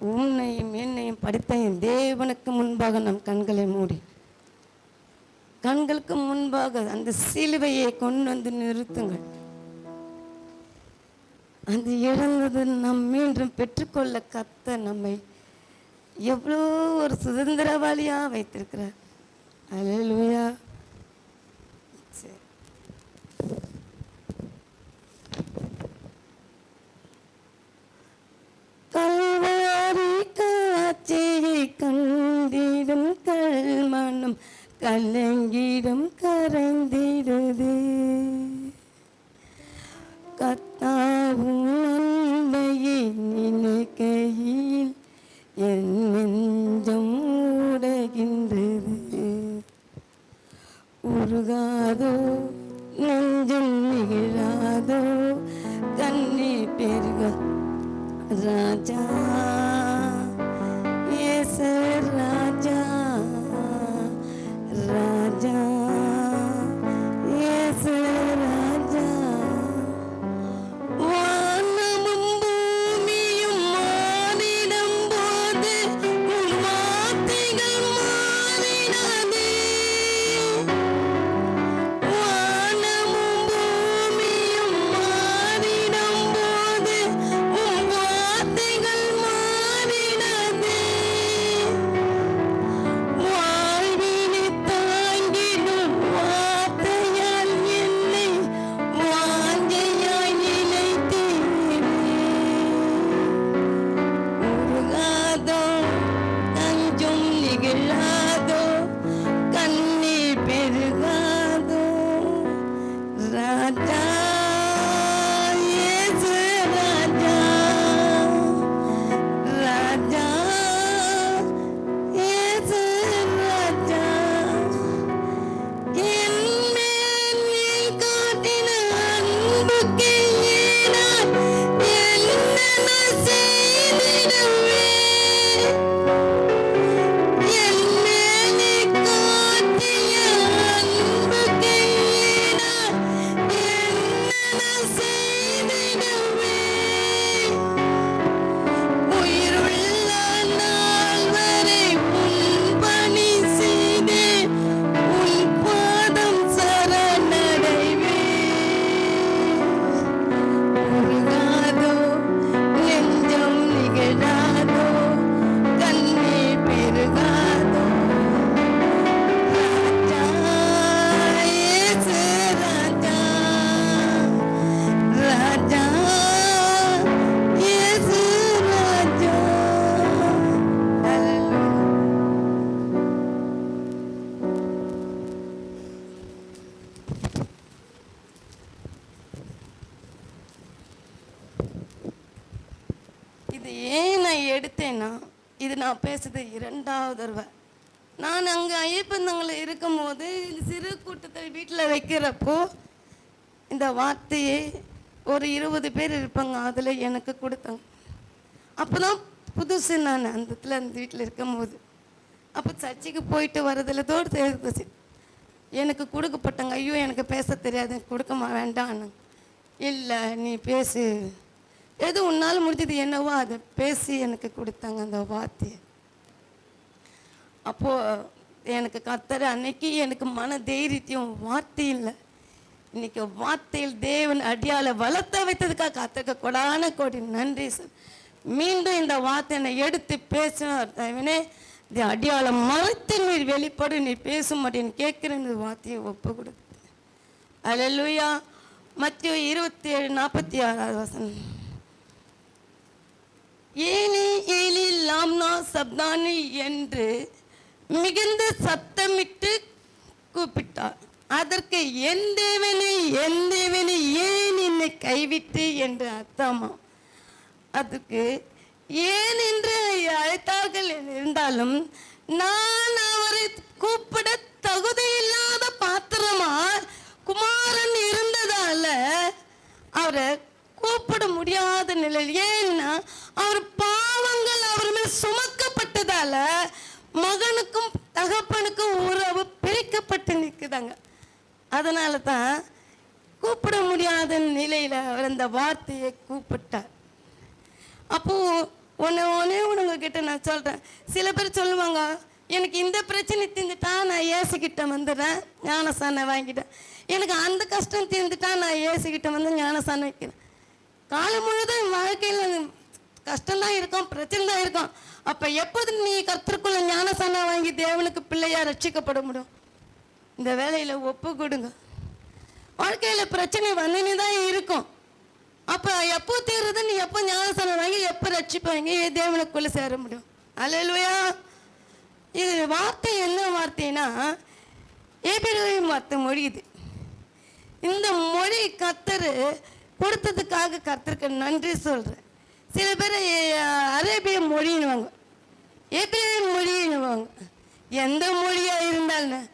உன்னையும் என்னையும் படித்த என் தேவனுக்கு முன்பாக நம் கண்களை மூடி. கண்களுக்கு முன்பாக அந்த சிலுவையை கொண்டு வந்து நிறுத்துங்கள். அந்த இழந்தது நம் மீண்டும் பெற்றுக்கொள்ள கத்த நம்மை எவ்வளோ ஒரு சுதந்திரவாளியாக வைத்திருக்கிறார். அல்லேலூயா சரி. ராஜா மூணாவது தடவை. நான் அங்கே ஐயப்பந்தங்களில் இருக்கும்போது சிறு கூட்டத்தை வீட்டில் வைக்கிறப்போ இந்த வார்த்தையை ஒரு இருபது பேர் இருப்பாங்க. அதில் எனக்கு கொடுத்தாங்க. அப்போ தான் புதுசு நான் அந்த இடத்துல அந்த வீட்டில் இருக்கும்போது. அப்போ சர்ச்சைக்கு போயிட்டு வரதில் தோடு இருந்துச்சு எனக்கு கொடுக்கப்பட்டாங்க ஐயோ எனக்கு பேச தெரியாது கொடுக்க மா- வேண்டாம் இல்லை நீ பேசு. எது உன்னால் முடிஞ்சது என்னவோ அதை பேசி எனக்கு கொடுத்தாங்க அந்த வார்த்தையை. அப்போது எனக்கு கத்தர் அன்னைக்கு எனக்கு மன தைரியத்தையும் வார்த்தை இல்லை இன்னைக்கு வார்த்தையில் தேவன் அடியால் வளர்த்த வைத்ததுக்காக கத்தருக்கு கொடான கோடி நன்றி சார். மீண்டும் இந்த வார்த்தை என்னை எடுத்து பேசினார். தேவனே இந்த அடியால் மறுத்து நீர் வெளிப்படு நீ பேச மாட்டேன்னு கேட்குறேன். இந்த வார்த்தையை ஒப்பு கொடுத்து அல்லேலூயா மத்திய இருபத்தி ஏழு நாற்பத்தி ஆறாவது வசனம். ஏனி ஏலி லாம்னா சப்தானி என்று மிகுந்த சத்தமிட்டு கூப்பிட்டார். அதற்கு என் தேவனை என் தேவனை ஏன் என்னை கைவிட்டு என்று அர்த்தமா? அதுக்கு ஏன் என்று அழைத்தார்கள் இருந்தாலும் நான் அவரை கூப்பிட தகுதியில்லாத பாத்திரமா? குமாரன் இருந்ததால அவரை கூப்பிட முடியாத நிலையில் ஏன்னா அவர் பாவங்கள் அவர் மேல் சுமக்கப்பட்டதால மகனுக்கும் தகப்பனுக்கும் உறவு பிரிக்கப்பட்டு நிற்குதாங்க. அதனால தான் கூப்பிட முடியாத நிலையில் அவர் அந்த வார்த்தையை கூப்பிட்டார். அப்போது ஒன்று ஒன்றே ஒன்று நான் சொல்கிறேன் சில பேர் சொல்லுவாங்க எனக்கு இந்த பிரச்சனை தீர்ந்துட்டா நான் ஏசுக்கிட்ட வந்துடுறேன் ஞானசானை வாங்கிட்டேன். எனக்கு அந்த கஷ்டம் தீர்ந்துட்டா நான் ஏசுக்கிட்ட வந்து ஞானசானை வைக்கிறேன். காலம் முழுதும் வாழ்க்கையில் கஷ்டம்தான் இருக்கும் பிரச்சனை தான் இருக்கும். அப்போ எப்போது நீ கர்த்தருக்குள்ள ஞானசானை வாங்கி தேவனுக்கு பிள்ளையா ரட்சிக்கப்பட முடியும்? இந்த வேலையில் ஒப்பு கொடுங்க. வாழ்க்கையில் பிரச்சனை வந்துன்னு தான் இருக்கும். அப்போ எப்போ தீருது? நீ எப்போ ஞானஸ்தானம் வாங்கி எப்போ ரட்சிப்பாங்க? தேவனுக்குள்ளே சேர முடியும்? அல்லையா இது வார்த்தை என்ன வார்த்தைனா ஏபிரேம் வார்த்தை மொழி இது இந்த மொழி கத்தர் கொடுத்ததுக்காக கத்தருக்கு நன்றி சொல்கிறேன் சில பேர் அரேபிய மொழின்னுவாங்க. ஏபிரேம் மொழின்னுவாங்க எந்த மொழியாக இருந்தாலும்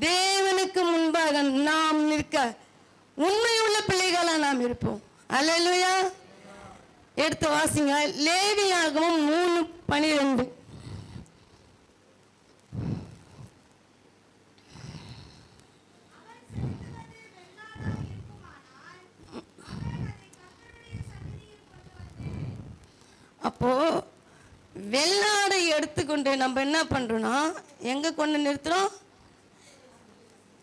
தேவனுக்கு முன்பாக நாம் நிற்க உண்மையுள்ள பிள்ளைகளா நாம் இருப்போம். அல்லேலூயா. எடுத்து வாசிங்க. லேவியாகவும் மூணு பனிரெண்டு அப்போ வெள்ளாடை கொண்டு நம்ம என்ன பண்றோம்னா எங்க கொண்டு நிறுத்துறோம்?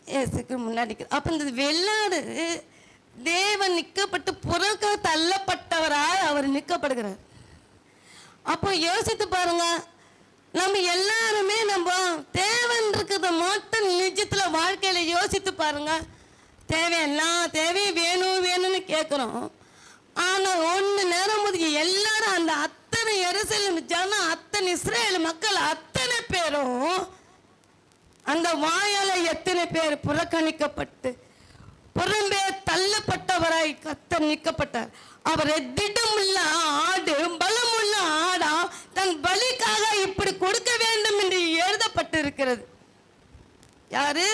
இயேசுக்கு முன்னாடி அப்போ இந்த வெள்ளாடு தேவன் நிற்கப்பட்டு புறக்க தள்ளப்பட்டவராக அவர் நிற்கப்படுகிறார் அப்போ யோசித்து பாருங்க நம்ம எல்லாருமே நம்ம தேவன் இருக்கிறத மட்டும் நிஜத்துல வாழ்க்கையில யோசித்து பாருங்க. தேவையெல்லாம் தேவை வேணும் வேணும்னு கேட்குறோம் ஆனா ஒன்று நேரம் ஒதுக்கி எல்லாரும் அந்த அத்தனை எருசலேம் ஜனம் அத்தனை இஸ்ரேல் மக்கள் அத்தனை பேரும் அந்த வாயால எத்தனை பேர் புறக்கணிக்கப்பட்டு புறம்பே தள்ளப்பட்டவராய் கத்த நிற்கப்பட்டார் அவரை திடமுள்ள ஆடு பலமுள்ள ஆடா தன் பலிக்காக இப்படி கொடுக்க வேண்டும் என்று எழுதப்பட்டிருக்கிறது. யாரு?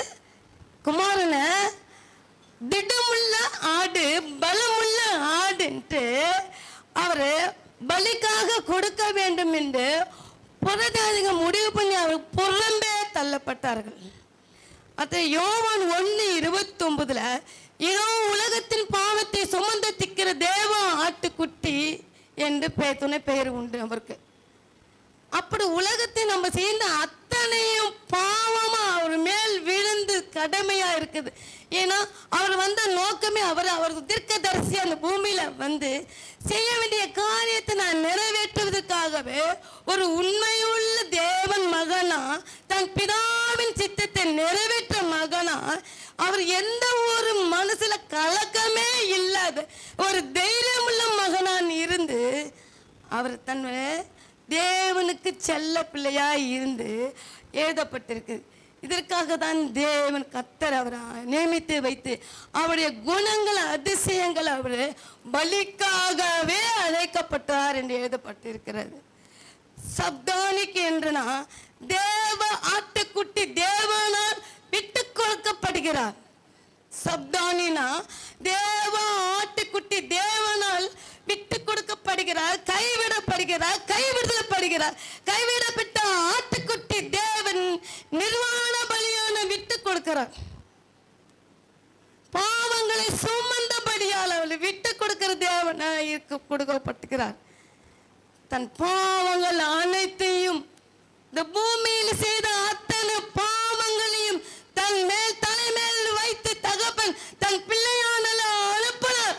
குமாரனை? திடமுள்ள ஆடு பலமுள்ள ஆடுன்ட்டு அவர் பலிக்காக கொடுக்க வேண்டும் என்று புறஜாதிகள் முடிவு பண்ணி அவர் புறம்பே தள்ளப்பட்டார்கள். அத்த யோவான் ஒன்று இருபத்தொன்பதுல இதோ உலகத்தின் பாவத்தை சுமந்து திக்கிற தேவ ஆட்டுக்குட்டி என்று பெயர் துணை பெயர் உண்டு அவருக்கு. அப்படி உலகத்தை நம்ம செய்த அத்தனையும் பாவமாக அவர் மேல் விழுந்து கடமையாக இருக்குது. ஏன்னா அவர் வந்த நோக்கமே அவர் அவர் தீர்க்கதரிசி அந்த பூமியில் வந்து செய்ய வேண்டிய காரியத்தை நான் நிறைவேற்றுவதற்காகவே ஒரு உண்மையுள்ள தேவன் மகனா தன் பிதாவின் சித்தத்தை நிறைவேற்ற மகனா அவர் எந்த ஒரு மனசுல கலக்கமே இல்லாத ஒரு தைரியமுள்ள மகனான் இருந்து அவர் தன்னுடைய தேவனுக்கு செல்ல பிள்ளையாய் இருந்து எழுதப்பட்டிருக்கு. இதற்காக தான் தேவன் கத்தர் அவரை நியமித்து வைத்து அவருடைய குணங்கள் அதிசயங்கள் அவர் பலிக்காகவே அழைக்கப்பட்டார் என்று எழுதப்பட்டிருக்கிறது. சப்தானிக்கு என்றனா தேவ ஆட்டுக்குட்டி தேவனால் விட்டு கொடுக்கப்படுகிறார். சப்தானினா தேவ ஆட்டுக்குட்டி தேவனால் விட்டு கொடுக்கப்படுகிறார் கைவிடப்படுகிறார் கைவிடப்படுகிறார் கைவிடப்பட்ட ஆட்டுக்குட்டி தேவன் நிர்வாண பலியான விட்டு கொடுக்கிறார் பாவங்களை சுமந்தபடியால் அவளை விட்டு கொடுக்கிற தேவன் இருக்க கொடுக்கப்பட்டுகிறார். தன் பாவங்கள் அனைத்தையும் இந்த பூமியில் செய்த அத்தனை பாவங்களையும் தன் மேல் தலைமேல் வைத்து தகப்பன் தன் பிள்ளையானல அனுப்பினார்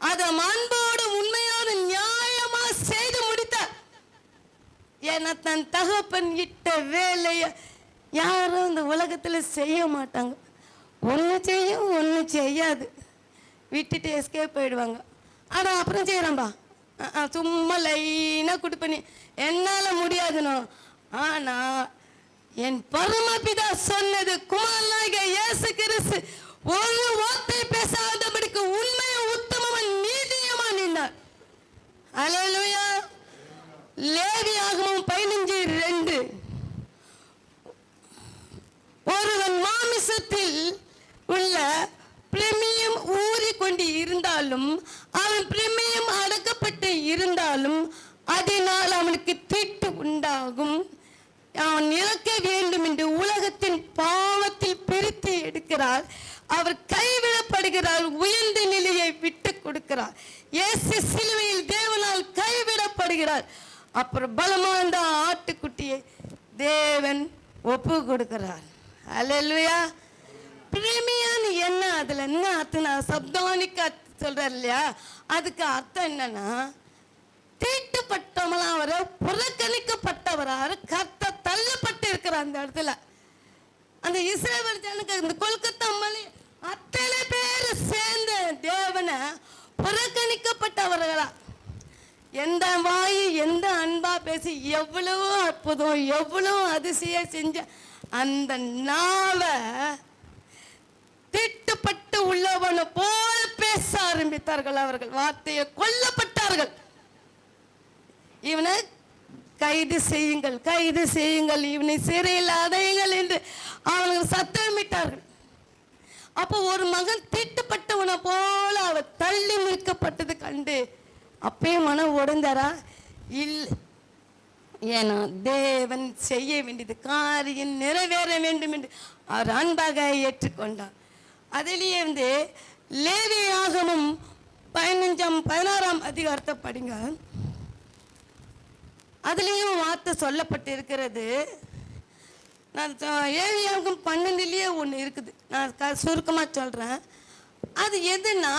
அதை அன்பு உண்மையான நியாயமா செய்து முடித்தார் ஏன்னா தன் தகப்பன் இட்ட வேலையை யாரும் இந்த உலகத்தில் செய்ய மாட்டாங்க. ஒன்று செய்யும் ஒன்று செய்யாது. விட்டுட்டு எஸ்கேப் போயிடுவாங்க. ஆனால் அப்புறம் செய்கிறேன்பா சும்மா லைனாக குடி பண்ணி என்னால் முடியாதுனோ? ஆனால் என் பரமபிதா சொன்னது குமாரனாக இயேசு கிறிஸ்து ஒரு வார்த்தை பேசாதபடிக்கு உண்மையை உத்தமவன் நீதியமா நின்றார் அலையலுயா லேவியாகமும் பதினஞ்சு ரெண்டு ஒருவன் மாமிசத்தில் உள்ள பிரமியம் ஊறிக்கொண்டு இருந்தாலும் அவன் பிரமியம் அடக்கப்பட்டு இருந்தாலும் அதனால் அவனுக்கு திட்டு உண்டாகும். அவன் இழக்க வேண்டும் என்று உலகத்தின் பாவத்தில் பிரித்து எடுக்கிறார். அவர் கைவிடப்படுகிறார் உயர்ந்த நிலையை விட்டு கொடுக்கிறார். இயேசு சிலுவையில் தேவனால் கைவிடப்படுகிறார். அப்புறம் பலமாக இருந்த ஆட்டுக்குட்டியை தேவன் ஒப்பு கொடுக்கிறார். அல்லேலூயா பிரேமியான்னு என்ன அதில்? என்ன அர்த்தம் நான் சப்தானிக்கு சொல்கிறார் இல்லையா? அதுக்கு அர்த்தம் என்னன்னா தீட்டுப்பட்டவங்களாம் அவர் புறக்கணிக்கப்பட்டவராக கர்த்த தள்ளப்பட்டு இருக்கிற அந்த இடத்துல. அந்த இஸ்ரேவர் ஜனக்கு இந்த கொல்கத்தா மலை அத்தனை பேர் சேர்ந்து தேவனை புறக்கணிக்கப்பட்ட எந்த வாய் எந்த அன்பா பேசி எவ்வளவோ அற்புதம் எவ்வளவு அதிசயம் செஞ்ச அந்த நாவை திட்டுப்பட்டு உள்ளவனை போல் பேச ஆரம்பித்தார்கள் அவர்கள். வார்த்தையை கொல்லப்பட்டார்கள். இவனை கைது செய்யுங்கள் கைது செய்யுங்கள் இவனை சிறையில் அடையுங்கள் என்று அவர்கள் சத்தமிட்டார்கள். அப்போ ஒரு மகன் திட்டுப்பட்டவனை போல அவர் தள்ளி மீட்கப்பட்டது கண்டு அப்பயும் மனம் உடைந்தாரா? இல்லை ஏன்னா தேவன் செய்ய வேண்டியது காரியம் நிறைவேற வேண்டும் என்று அவர் அன்பாக ஏற்றுக்கொண்டார். அதிலேயே வந்து லேவியாகமும் பதினஞ்சாம் பதினாறாம் அதிகாரத்தை படிங்க. அதுலேயும் வார்த்தை சொல்லப்பட்டு இருக்கிறது நான் ஏவியாவுக்கும் பன்னெண்டுலேயே ஒன்று இருக்குது. நான் க சுருக்கமாக சொல்கிறேன் அது எதுனா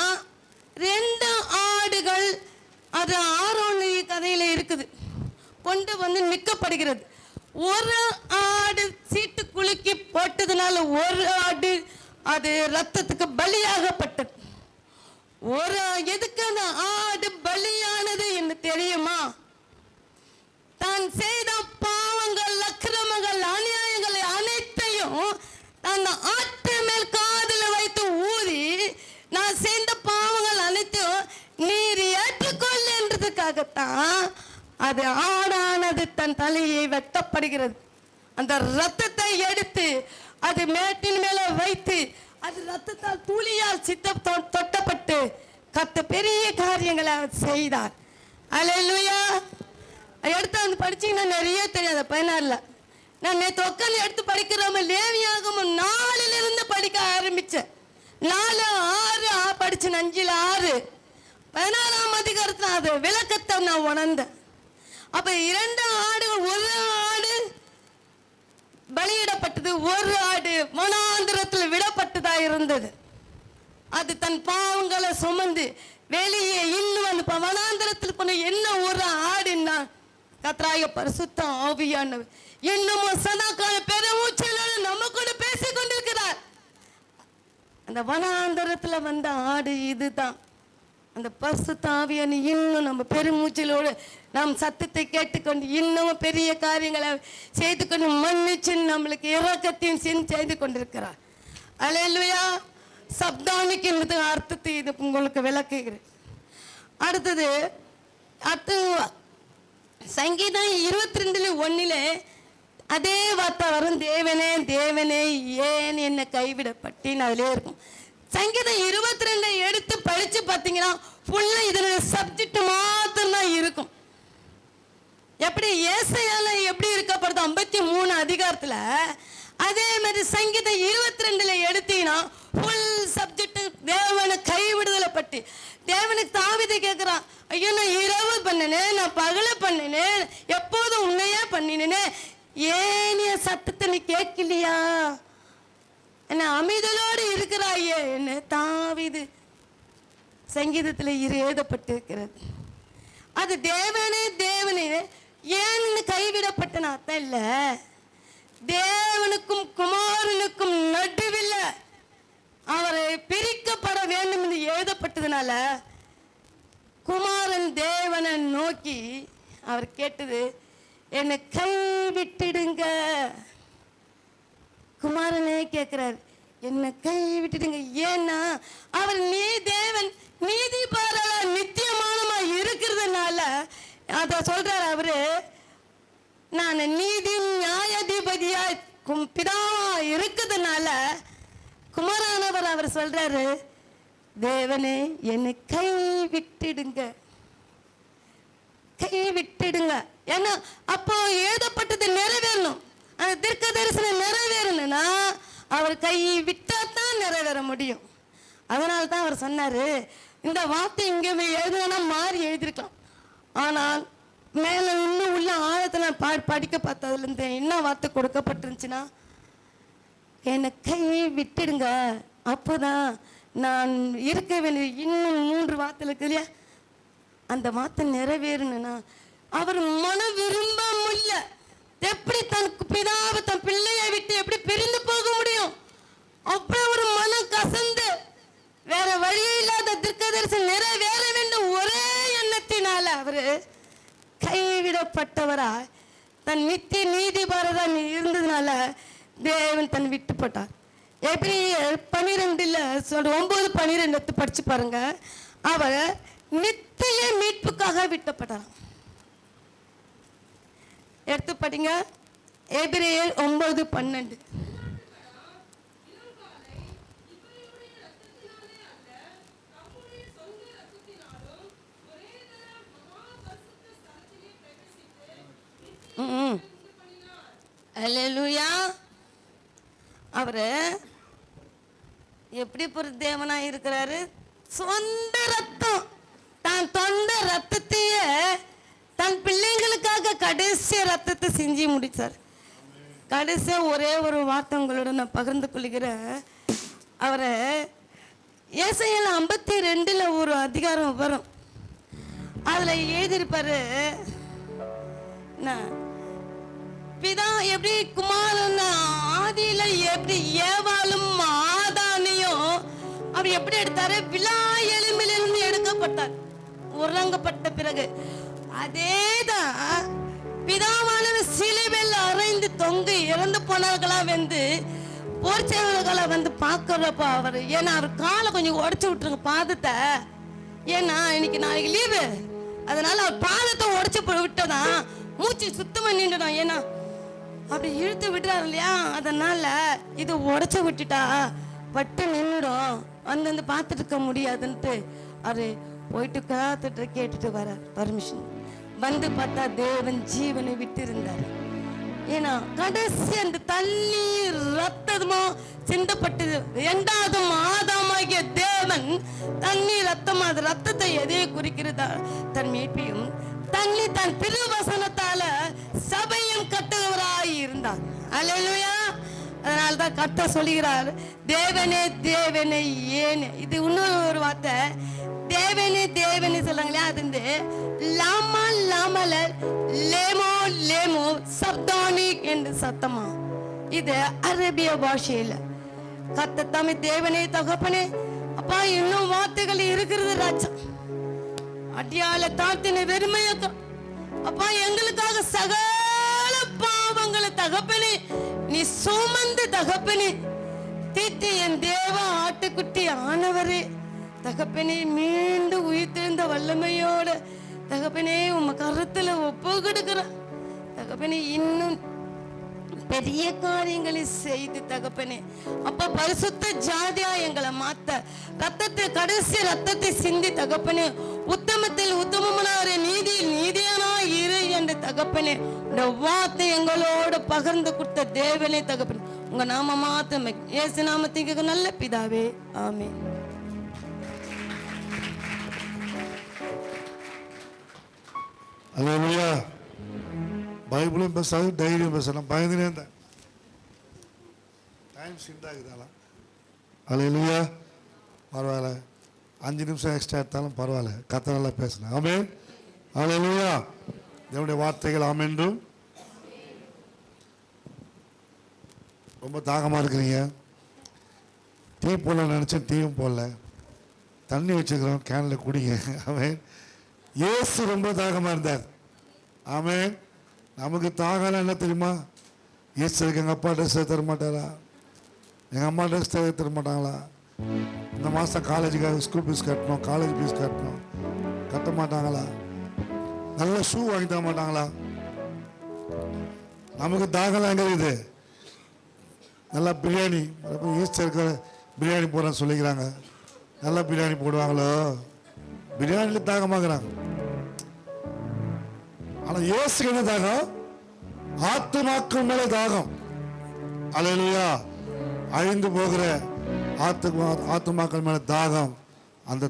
ரெண்டு ஆடுகள் அது ஆரோனி கதையில் இருக்குது. கொண்டு வந்து நிற்கப்படுகிறது ஒரு ஆடு சீட்டு குலுக்கி போட்டதுனால ஒரு ஆடு அது ரத்தத்துக்கு பலியாகப்பட்டது. ஒரு எதுக்கு அந்த ஆடு பலி என்றதுக்காகத்தான் அது ஆடானது தன் தலையை வெட்டப்படுகிறது. அந்த ரத்தத்தை எடுத்து அது மேட்டின் மேல வைத்து அது ரத்தத்தால் துளியால் சித்த தொ- தொட்டப்பட்டு கத்த பெரிய காரியங்களை அவர் செய்தார். அல்லேலூயா. எடுத்து வந்து படிச்சீங்கன்னா நிறைய தெரியாது பதினாறுல. நான் நேற்று உட்காந்து எடுத்து படிக்கிறோம் லேவியாகவும் நாலுல இருந்து படிக்க ஆரம்பிச்சேன். நாலு ஆறு ஆ படிச்சேன் அஞ்சுல பதினாலாம் அதிகாரத்தில் அது விளக்கத்தை நான் உணர்ந்தேன். அப்போ இரண்டு ஆடுகள் ஒரு ஆடு பலியிடப்பட்டது ஒரு ஆடு வனாந்திரத்தில் விடப்பட்டதாக இருந்தது. அது தன் பாவங்களை சுமந்து வெளியே இன்னும் அந்த இப்போ வனாந்திரத்தில் போன என்ன ஒரு ஆடுன்னா கத்ராய பரிசுத்த ஆவியானவர். இன்னமும் சதாக்கால பெருமூச்சலோடு நம்ம கூட பேசிக் கொண்டிருக்கிறார் அந்த வனாந்தரத்துல வந்த ஆடு இதுதான். அந்த பசு தாவியன்னு இன்னும் நம்ம பெருமூச்சலோடு நாம் சத்தத்தை கேட்டுக்கொண்டு இன்னும் பெரிய காரியங்களை செய்து கொண்டு மன்னிச்சு நம்மளுக்கு இறக்கத்தையும் சின் செய்து கொண்டிருக்கிறார். அலையலுயா. சப்தானிக்கு என்பது அர்த்தத்தை இது உங்களுக்கு விளக்குகிறேன். அடுத்தது அடுத்து சங்கீதம் இருபத்தி ரெண்டுல ஒன்றில் அதே வார்த்தை வரும் தேவனே தேவனே ஏன் என்னை கைவிடப்பட்டேன்னு அதிலே இருக்கும். சங்கீதம் இருபத்தி ரெண்டை எடுத்து படிச்சு பார்த்தீங்கன்னா ஃபுல்லா இதுல சப்ஜெக்ட் மாத்திரம் இருக்கும். எப்படி ஏசையால எப்படி இருக்கப்படுது ஐம்பத்தி மூணு அதிகாரத்துல அதே மாதிரி சங்கீதம் இருபத்தி ரெண்டு எடுத்தீங்கன்னா ஃபுல் சப்ஜெக்ட் தேவனை கைவிடுதலை பற்றி தேவனுக்கு தாவிதை கேட்குறான் ஐயோ நான் இரவு பண்ணினேன் நான் பகல பண்ணினேன் எப்போதும் உன்னையே பண்ணினேனே ஏன் என் சத்தத்தை நீ கேட்கலையா என்ன அமைதலோடு இருக்கிறாயே என்ன தாவிது சங்கீதத்தில் இரு எழுதப்பட்டிருக்கிறது. அது தேவனே தேவனே ஏன்னு கைவிடப்பட்ட அர்த்தம் இல்ல தேவனுக்கும் குமாரனுக்கும் நடுவில் அவரை பிரிக்கப்பட வேண்டும் என்று எழுதப்பட்டதுனால குமாரன் தேவனை நோக்கி அவர் கேட்டது என்னை கைவிட்டுடுங்க. குமாரனே கேட்கிறார் என்னை கை விட்டுடுங்க ஏன்னா அவர் நீ தேவன் நீதி பாரலா நித்தியமானமா இருக்கிறதுனால அத சொல்றாரு அவரு. நான் நீதி நியாயாதிபதியா பிதாவா இருக்கிறதுனால குமாரானவர் அவர் சொல்றாரு தேவனே என்னை கை விட்டுடுங்க. கை விட்டுடுங்க. ஏன்னா அப்போ ஏதப்பட்டது நிறைவேறணும். அந்த தீர்க்க தரிசனம் நிறைவேறணும்னா அவர் கை விட்டாதான் நிறைவேற முடியும். அதனால தான் அவர் சொன்னாரு இந்த வார்த்தை இங்கே எழுதுனா மாறி எழுதியிருக்கலாம். ஆனால் மேலே இன்னும் உள்ள ஆழத்தில் நான் பா படிக்க பார்த்ததுலேருந்து என்ன வார்த்தை கொடுக்கப்பட்டிருந்துச்சுன்னா என்னை கை விட்டுடுங்க. அப்போதான் நான் இருக்க வேண்டிய இன்னும் மூன்று வார்த்தை இருக்கு இல்லையா? அந்த வார்த்தை நிறைவேறணும்னா அவர் மன விரும்ப முடியல. எப்படி தன் பிதாவை தன் பிள்ளையை விட்டு எப்படி பிரிந்து போக முடியும்? அப்படி ஒரு மனம் கசந்து வேற வழியே இல்லாத திருக்கதரிசி நிறைவேற வேண்டும் ஒரே எண்ணத்தினால அவரு கைவிடப்பட்டவரா தன் நித்திய நீதிபாரதான் இருந்ததுனால தேவன் தன் விட்டு போட்டார். எப்படி பனிரெண்டுல சொல்ற ஒன்பது பனிரெண்டு எடுத்து படிச்சு பாருங்க. அவர் நித்திய மீட்புக்காக விட்டப்பட்டார் எடுத்து படிங்க. எபிரேயர் ஒன்பது பன்னெண்டு. ம் அவர் எப்படி ஒரு தேவனா இருக்கிறாரு? சொந்த ரத்தம். தான் தொண்ட ரத்தத்தையே தன் பிள்ளைங்களுக்காக கடைசி ரத்தத்தை செஞ்சு முடித்தார் கடைசியாக ஒரே ஒரு வார்த்தை உங்களோட நான் பகிர்ந்து கொள்கிறேன். அவரை ஏசையில் ஐம்பத்தி ரெண்டில் ஒரு அதிகாரம் வரும். அதில் எழுதியிருப்பாரு நான் பிதா எப்படி குமாரன் ஆதியில எப்படி ஏவாலும் ஆதானையும் அவர் எப்படி எடுத்தாரு? விழா எலும்பிலிருந்து எடுக்கப்பட்டார். உறங்கப்பட்ட பிறகு. அதேதான் பிதாவானது சிலுவில் அரைந்து தொங்கு இறந்து போனவர்களா வந்து போர்ச்சவர்களை வந்து பார்க்குறப்போ அவர் ஏன்னா அவர் காலை கொஞ்சம் உடச்சி விட்டுருங்க பாதத்தை. ஏன்னா இன்னைக்கு நாளைக்கு லீவு அதனால அவர் பாதத்தை உடைச்சு விட்டதான் மூச்சு சுத்தமாக நின்றுடும். ஏன்னா அப்படி இழுத்து விட்டுறாரு இல்லையா? அதனால இது உடைச்சு விட்டுட்டா பட்டு நின்றுடும் வந்து வந்து பார்த்துட்டு இருக்க முடியாதுன்ட்டு அவரு போயிட்டு காத்துட்டு கேட்டுட்டு வர பர்மிஷன் வந்து பார்த்தா தேவன் ஜீவனை விட்டு இருந்தார் ஏன்னா கடைசி அந்த தண்ணி ரத்தமோ சிந்தப்பட்டது இரண்டாவது மாதமாகிய தேவன் தண்ணி ரத்தம் அது ரத்தத்தை எதையை குறிக்கிறதா? தன் மீட்பையும் தண்ணி தன் திருவசனத்தால சபை கட்டுகிறவராய் இருந்தார் அதனால தான் கத்த சொல்லுகிறார் தேவனே தேவனே ஏன். இது இன்னொரு ஒரு வார்த்தை. தேவனே தேவனே சொல்றாங்களே அது வந்து லாமா லாமல லேமோ லேமோ சப்தானி என்று சத்தமா. இது அரேபிய பாஷையில். கத்த தமிழ் தேவனே தகப்பனே அப்பா இன்னும் வார்த்தைகள் இருக்கிறது ராஜா. அடியால தாழ்த்தின வெறுமையக்கம் அப்பா எங்களுக்காக சகல தகப்பனே நீ சுமந்த தகப்பனே. தீட்டு என் தேவ ஆட்டுக்குட்டி ஆனவரே. தகப்பனே மீண்டும் உயிர்த்தெழுந்த வல்லமையோட தகப்பனே உம கருத்துல ஒப்பு கொடுக்கிற. தகப்பனே இன்னும் பெரிய காரியங்களை செய்து தகப்பனே. அப்ப பரிசுத்த ஜாதியா எங்களை மாத்த. ரத்தத்தை கடைசி ரத்தத்தை சிந்தி தகப்பனே உத்தமத்தில் உத்தமமானவரே நீதியில் நீதியானா இரு என்று தகப்பனே இந்த வார்த்தை எங்களோடு பகிர்ந்து கொடுத்த தேவனே தகப்பனே. உங்க நாம மாத்தமே ஏசு நாமத்துக்கு நல்ல பிதாவே ஆமே அல்லேலூயா பைபிளும் பேசாது தைரியம் பேசலாம் பயந்துனே இருந்தேன். டைம் சிண்ட் ஆகுதாலாம் அல்லேலூயா பரவாயில்ல. அஞ்சு நிமிஷம் எக்ஸ்ட்ரா எடுத்தாலும் பரவாயில்ல. கத்த நல்லா பேசினேன் ஆமே அல்லேலூயா என்னுடைய வார்த்தைகள் ஆமென்றும். ரொம்ப தாகமாக இருக்கிறீங்க. டீ போடல நினச்சேன் டீயும் போடல. தண்ணி வச்சுக்கிறோம் கேனில் குடிங்க. அவன் ஏசு ரொம்ப தாகமாக இருந்தார். அவன் நமக்கு தாகம் என்ன தெரியுமா? ஏசு எங்கள் அப்பா ட்ரெஸ் தர மாட்டாரா எங்கள் அம்மா ட்ரெஸ் தர மாட்டாங்களா இந்த மாதம் காலேஜுக்காக ஸ்கூல் ஃபீஸ் கட்டணும் காலேஜ் ஃபீஸ் கட்டணும். கட்ட மாட்டாங்களா? நல்ல ஷூ வாங்கி தர மாட்டாங்களா? நமக்கு தாகம் எங்கே இருக்குது? நல்லா பிரியாணி ஈஸ்டருக்கு பிரியாணி போடுறேன்னு சொல்லிக்கிறாங்க. நல்லா பிரியாணி போடுவாங்களோ? பிரியாணியில் தாகமாகறாங்க. ஆனால் இயேசுக்கு என்ன தாகம்? ஆத்துமாக்கள் மேலே தாகம். அலையிலையா அழிந்து போகிற ஆத்து ஆத்துமாக்கள் மேல தாகம். அந்த